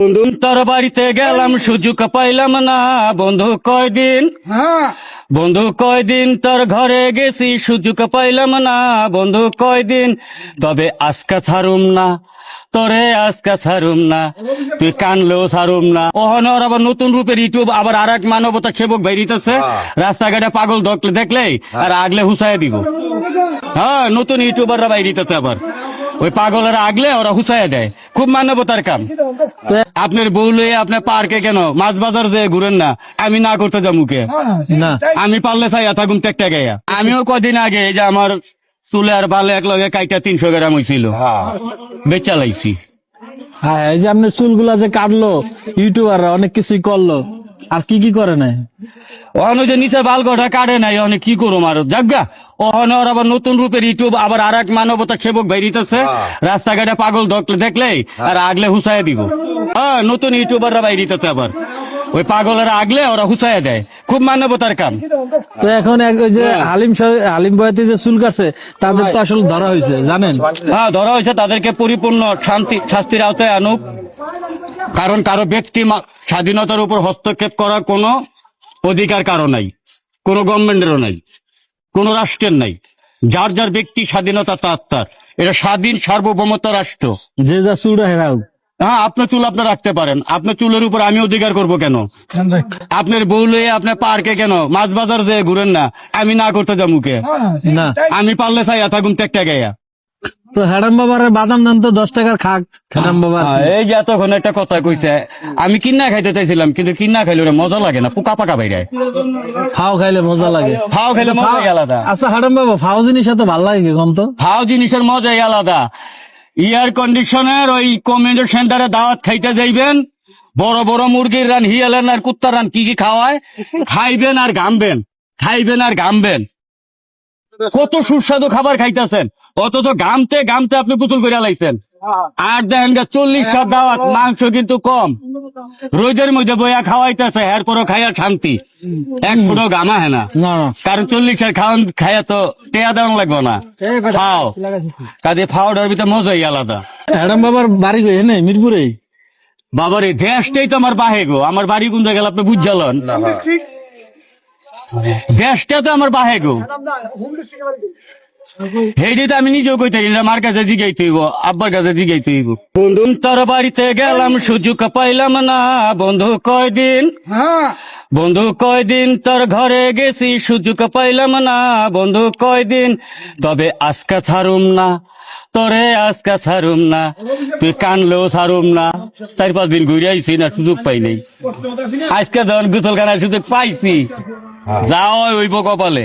বন্ধু। তোর বাড়িতে গেলাম সুযোগ পাইলাম না। বন্ধু কয়দিন? বন্ধু কয়দিন তোর ঘরে গেছি সুযোগ পাইলাম না। বন্ধু কয়দিন? তবে আজকা ছাড়ুম না। তোরে আজকা ছাড়ুম না। তুই কানলেও ছাড়ুম না। ওহনর আবার নতুন রূপের ইউটিউব আবার আর এক মানবতা সেবক বেরিতেছে। রাস্তাঘাটে পাগল দেখলে দেখলেই আর আগলে হুসাই দিব। হ্যাঁ নতুন ইউটিউবাররা বাইরিতেছে আবার। ওই পাগলের আগলে ওরা হুসাইয়া দেয়। খুব মানবতার কাম। আপনার বউ লয়ে আপনার পার্কে কেন? মাছ বাজার যে ঘুরেন না আমি না করতে যামুকে না। আমি পারলে চাইয়া থাকুন টেকটা গাইয়া। আমিও কদিন আগে এই যে আমার চুলে আর বালে এক লগে কাইটা তিনশো গ্রাম হয়েছিল বেচা লাইছি। হ্যাঁ এই যে আপনার চুলগুলা যে কাটলো ইউটিউবাররা অনেক কিছুই করল। আর কি কি করে নাই? ওখানে যে নিচে বাল কটা কাটে নাই অনেক কি করুম আর? যাজ্ঞা ওখানে ওর আবার নতুন রূপের ইউটিউব আবার আর এক মানবতা সেবক বেরিতেছে রাস্তাঘাটে পাগল দেখলে দেখলেই আর আগলে হুসাইয়া দিব। হ্যাঁ নতুন ইউটিউবাররা বাইরিতেছে আবার। ওই পাগলের আগলে ওরা হুসাইয়া দেয়। খুব মানবতার কাম। তো এখন ওই যে হালিম সাহেব- হালিম বয়াতি যে চুল কাটছে তাদের তো আসলে ধরা হয়েছে জানেন? হ্যাঁ ধরা হয়েছে তাদেরকে পরিপূর্ণ শান্তি শাস্তির আওতায় আনুক। কারণ কারও ব্যক্তি স্বাধীনতার উপর হস্তক্ষেপ করার কোনো অধিকার কারও নাই কোনো গভর্নমেন্টেরও নাই কোনো রাষ্ট্রের নাই। যার যার ব্যক্তি স্বাধীনতা তার তার। এটা স্বাধীন সার্বভৌমত্ব রাষ্ট্র। যে যা চুল হেরাও হ্যাঁ আপনার চুল আপনি রাখতে পারেন। আপনার চুলের উপর আমি অধিকার করব কেন? আপনার বউ লয়ে আপনার পার্কে কেন? মাছ বাজার যে ঘুরেন না আমি না করতে যামুকে না। আমি পারলে চাই থাকুন টেকটা গাইয়া তো হ্যাডাম বাবার বাদাম দান তো দশ টাকার খাক। হ্যাডাম এই যে এতক্ষণ একটা কথা কইছে আমি কিনা খাইতে চাইছিলাম কিন্তু কিনা খাইলে ওরা মজা লাগে না পোকা পাকা বাইরে ফাও খাইলে মজা লাগে। ফাও খাইলে মজাই আলাদা। আচ্ছা হ্যাডাম বাবা ফাও জিনিস এত ভালো লাগে কম তো ফাও জিনিসের মজাই আলাদা। এয়ার কন্ডিশনের ওই কমেন্টের সেন্টারে দাওয়াত খাইতে যাইবেন বড় বড় মুরগির রান হিয়ালেন আর কুত্তার রান কি কি খাওয়ায়? খাইবেন আর ঘামবেন খাইবেন আর ঘামবেন কত সুস্বাদু খাবার খাইতেছেন। অথচ গামতে গামতে আপনি পুতুল করে লাইছেন। আর দেখেন চল্লিশ দাওয়াত মাংস কিন্তু কম। রোদের মধ্যে বইয়া খাওয়াইতেছে এরপরও খাইয়া শান্তি। এক ফুটো গামা হ্যাঁ না। কারণ চল্লিশের খাওয়ান খাইয়া তো টেয়া দেওয়ান লাগবে না। ফাও কাজে ফাওয়ার ভিতরে মজাই আলাদা। হ্যাডাম বাবার বাড়ি গো এনে মিরপুরে বাবার এই দেশটাই তো আমার বাহে গো। আমার বাড়ি কোন জায়গায় আপনি বুঝালেন দেশটা তো আমার বাহে গো। হেডি তো আমি নিজেও কইতে পারি না মার কাছে জিগাই তুইব আব্বার কাছে জিগাই তুইব বন্ধু। তোর বাড়িতে গেলাম সুযোগ পাইলাম না বন্ধু কয়দিন? বন্ধু কয়দিন তোর ঘরে গেছি সুযোগ পাইলাম না বন্ধু কয়দিন? তবে আজকা ছাড়ুম না তোরে আজকা ছাড়ুম না তুই কানলেও ছাড়ুম না। চার পাঁচ দিন ঘুরে আইছি না সুযোগ পাই নাই। আজকে যখন গোসল খানার সুযোগ পাইছি যাও ওইব কপালে।